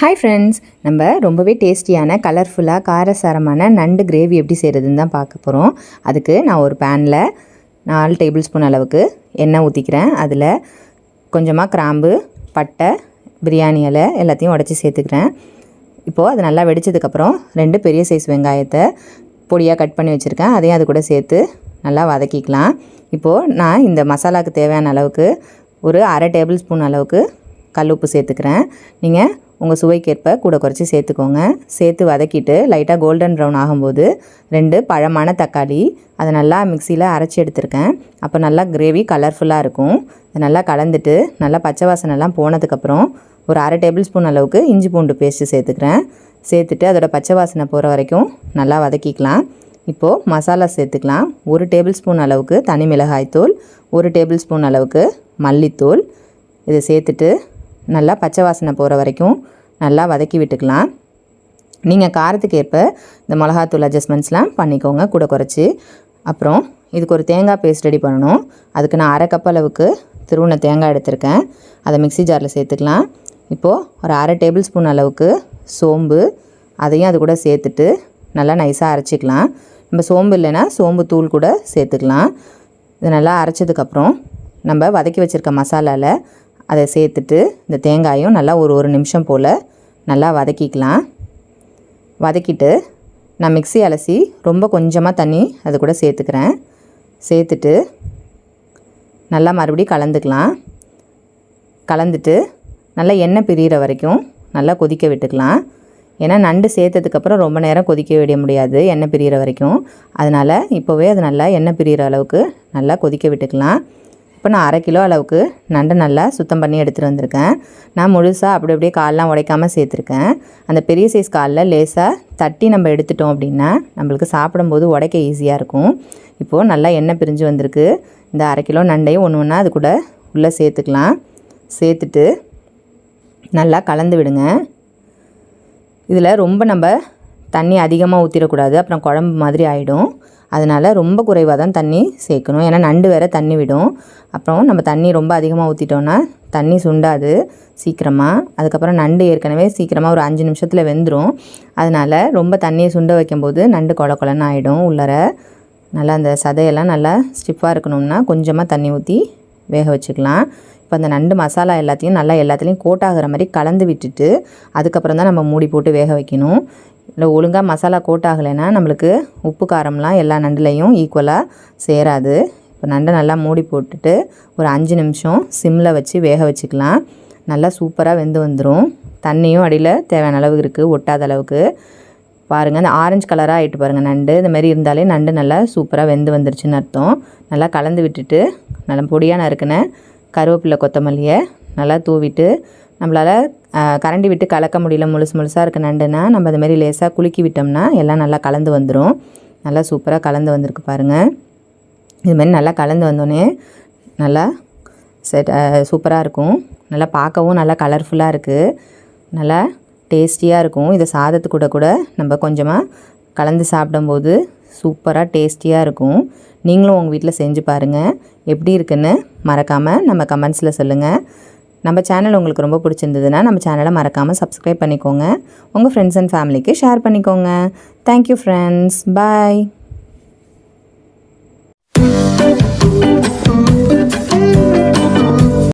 Hi friends நம்ம ரொம்பவே டேஸ்டியான கலர்ஃபுல்லாக காரசாரமான நண்டு கிரேவி எப்படி செய்கிறதுன்னு தான் பார்க்க போகிறோம் அதுக்கு நான் ஒரு பேனில் நாலு டேபிள் ஸ்பூன் அளவுக்கு எண்ணெய் ஊற்றிக்கிறேன் அதில் கொஞ்சமாக கிராம்பு பட்டை பிரியாணி இலை எல்லாத்தையும் உடச்சி சேர்த்துக்கிறேன். இப்போது அது நல்லா வெடிச்சதுக்கப்புறம் ரெண்டு பெரிய சைஸ் வெங்காயத்தை பொடியாக கட் பண்ணி வச்சுருக்கேன். அதையும் அது கூட சேர்த்து நல்லா வதக்கிக்கலாம். இப்போது நான் இந்த மசாலாவுக்கு தேவையான அளவுக்கு ஒரு அரை டேபிள் ஸ்பூன் அளவுக்கு கல் உப்பு சேர்த்துக்கிறேன். நீங்கள் உங்கள் சுவைக்கேற்ப கூட குறைச்சி சேர்த்துக்கோங்க. சேர்த்து வதக்கிட்டு லைட்டாக கோல்டன் ப்ரௌன் ஆகும்போது ரெண்டு பழமான தக்காளி அதை நல்லா மிக்சியில் அரைச்சி எடுத்திருக்கேன். அப்போ நல்லா கிரேவி கலர்ஃபுல்லாக இருக்கும். இதை நல்லா கலந்துட்டு நல்லா பச்சை வாசனைலாம் போனதுக்கப்புறம் ஒரு அரை டேபிள் ஸ்பூன் அளவுக்கு இஞ்சி பூண்டு பேஸ்ட்டு சேர்த்துக்கிறேன். சேர்த்துட்டு அதோட பச்சை வாசனை போகிற வரைக்கும் நல்லா வதக்கிக்கலாம். இப்போது மசாலா சேர்த்துக்கலாம். ஒரு டேபிள் ஸ்பூன் அளவுக்கு தனி மிளகாய்த்தூள் ஒரு டேபிள் ஸ்பூன் அளவுக்கு மல்லித்தூள். இதை சேர்த்துட்டு நல்லா பச்சை வாசனை போகிற வரைக்கும் நல்லா வதக்கி விட்டுக்கலாம். நீங்கள் காரத்துக்கு ஏற்ப இந்த மிளகாத்தூள் அட்ஜஸ்ட்மெண்ட்ஸ்லாம் பண்ணிக்கோங்க கூட குறைச்சி. அப்புறம் இதுக்கு ஒரு தேங்காய் பேஸ்ட் ரெடி பண்ணணும். அதுக்கு நான் அரை கப் அளவுக்கு திருவுண தேங்காய் எடுத்திருக்கேன். அதை மிக்ஸி ஜாரில் சேர்த்துக்கலாம். இப்போது ஒரு அரை டேபிள் ஸ்பூன் அளவுக்கு சோம்பு அதையும் அது கூட சேர்த்துட்டு நல்லா நைஸாக அரைச்சிக்கலாம். நம்ம சோம்பு இல்லைன்னா சோம்பு தூள் கூட சேர்த்துக்கலாம். இது நல்லா அரைச்சதுக்கப்புறம் நம்ம வதக்கி வச்சுருக்க மசாலாவில் அதை சேர்த்துட்டு இந்த தேங்காயும் நல்லா ஒரு ஒரு நிமிஷம் போல் நல்லா வதக்கிக்கலாம். வதக்கிட்டு நான் மிக்ஸி அலசி ரொம்ப கொஞ்சமாக தண்ணி அது கூட சேர்த்துக்கிறேன். சேர்த்துட்டு நல்லா மறுபடியும் கலந்துக்கலாம். கலந்துட்டு நல்லா எண்ணெய் பிரியிற வரைக்கும் நல்லா கொதிக்க விட்டுக்கலாம். ஏன்னா நண்டு சேர்த்ததுக்கப்புறம் ரொம்ப நேரம் கொதிக்க விட முடியாது எண்ணெய் பிரியிற வரைக்கும். அதனால் இப்போவே அது நல்லா எண்ணெய் பிரிகிற அளவுக்கு நல்லா கொதிக்க விட்டுக்கலாம். இப்போ நான் அரை கிலோ அளவுக்கு நண்டை நல்லா சுத்தம் பண்ணி எடுத்துகிட்டு வந்திருக்கேன். நான் முழுசாக அப்படி அப்படியே கால்லாம் உடைக்காமல் சேர்த்துருக்கேன். அந்த பெரிய சைஸ் காலில் லேசாக தட்டி நம்ம எடுத்துட்டோம் அப்படின்னா நம்மளுக்கு சாப்பிடும்போது உடைக்க ஈஸியாக இருக்கும். இப்போது நல்லா எண்ணெய் பிரிஞ்சு வந்திருக்கு. இந்த அரை கிலோ நண்டையும் ஒன்று ஒன்றா அது கூட உள்ளே சேர்த்துக்கலாம். சேர்த்துட்டு நல்லா கலந்து விடுங்க. இதில் ரொம்ப நம்ம தண்ணி அதிகமாக ஊற்றிடக்கூடாது அப்புறம் குழம்பு மாதிரி ஆகிடும் அதனால் ரொம்ப குறைவாக தான் தண்ணி சேர்க்கணும். ஏன்னா நண்டு வேறு தண்ணி விடும். அப்புறம் நம்ம தண்ணி ரொம்ப அதிகமாக ஊற்றிட்டோன்னா தண்ணி சுண்டாது சீக்கிரமாக அதுக்கப்புறம் நண்டு ஏற்கனவே சீக்கிரமாக ஒரு அஞ்சு நிமிஷத்தில் வெந்துடும் அதனால் ரொம்ப தண்ணியை சுண்ட வைக்கும்போது நண்டு கொல கொலன்னு ஆகிடும் உள்ளர. நல்லா அந்த சதையெல்லாம் நல்லா ஸ்டிஃபாக இருக்கணும்னா கொஞ்சமாக தண்ணி ஊற்றி வேக வச்சுக்கலாம். இப்போ அந்த நண்டு மசாலா எல்லாத்தையும் நல்லா எல்லாத்துலேயும் கோட் ஆகிற மாதிரி கலந்து விட்டுட்டு அதுக்கப்புறம் தான் நம்ம மூடி போட்டு வேக வைக்கணும். இல்லை ஒழுங்காக மசாலா கோட் ஆகலைன்னா நம்மளுக்கு உப்பு காரம்லாம் எல்லா நண்டுலேயும் ஈக்குவலாக சேராது. இப்போ நண்டை நல்லா மூடி போட்டுட்டு ஒரு அஞ்சு நிமிஷம் சிம்மில் வச்சு வேக வச்சுக்கலாம். நல்லா சூப்பராக வெந்து வந்துடும் தண்ணியும் அடியில் தேவையான அளவு இருக்குது ஒட்டாத அளவுக்கு. பாருங்கள் அந்த ஆரஞ்சு கலராக ஆகிட்டு பாருங்கள் நண்டு. இந்த மாதிரி இருந்தாலே நண்டு நல்லா சூப்பராக வெந்து வந்துருச்சுன்னு அர்த்தம். நல்லா கலந்து விட்டுட்டு நல்லா பொடியாக நறுக்கின கருவேப்பிலை கொத்தமல்லியை நல்லா தூவிட்டு நம்மளால் கரண்டி விட்டு கலக்க முடியல முழுசு முழுசாக இருக்க நண்டுனா நம்ம அதுமாரி லேசாக குலுக்கி விட்டோம்னா எல்லாம் நல்லா கலந்து வந்துடும் நல்லா சூப்பராக கலந்து வந்திருக்கு பாருங்கள் இதுமாரி நல்லா கலந்து வந்தோடனே நல்லா செட் சூப்பராக இருக்கும். நல்லா பார்க்கவும் நல்லா கலர்ஃபுல்லாக இருக்குது நல்லா டேஸ்டியாக இருக்கும். இதை சாதத்து கூட கூட நம்ம கொஞ்சமாக கலந்து சாப்பிடும்போது சூப்பராக டேஸ்டியாக இருக்கும். நீங்களும் உங்கள் வீட்டில் செஞ்சு பாருங்கள் எப்படி இருக்குன்னு மறக்காமல் நம்ம கமெண்ட்ஸில் சொல்லுங்கள் நம்ம சேனல் உங்களுக்கு ரொம்ப பிடிச்சிருந்ததுன்னா நம்ம சேனலை மறக்காமல் சப்ஸ்கிரைப் பண்ணிக்கோங்க. உங்கள் ஃப்ரெண்ட்ஸ் அண்ட் ஃபேமிலிக்கு ஷேர் பண்ணிக்கோங்க. Thank you friends bye